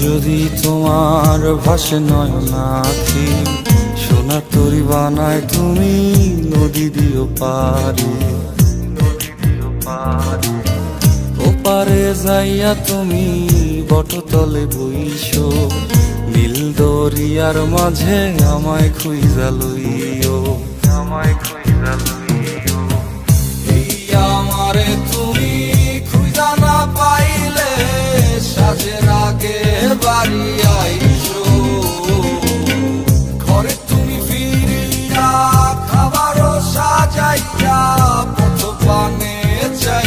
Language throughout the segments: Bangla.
যদি তোমার ভাসে নয়নাথি সোনার তরি বানায় তুমি নদী দিও পারি ওপারে যাইয়া তুমি বটতলে বইছো নীল দরিয়ার মাঝে আমায় খুইজা লইও, আমায় খুইজা লইও।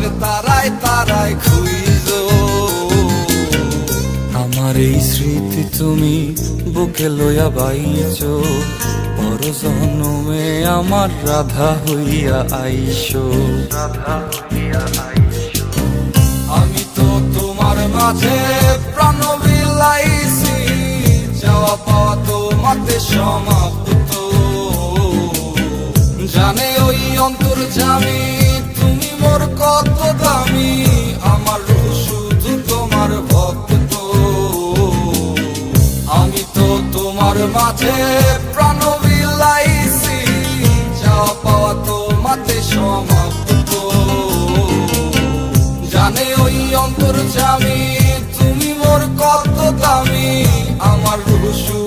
আকাশের তারায় তারায় খুইজ আমার এই স্মৃতি তুমি বুকে লইয়া বাইছ। পর জন্মে আমার রাধা হইয়া আইসো। রাধা আমি তো তোমার মাঝে প্রাণ বিলাইছি। যাওয়া পাওয়া তোমাতে সমাপ্ত জানে ওই অন্তর জামি তুমি দামি আমার শুধু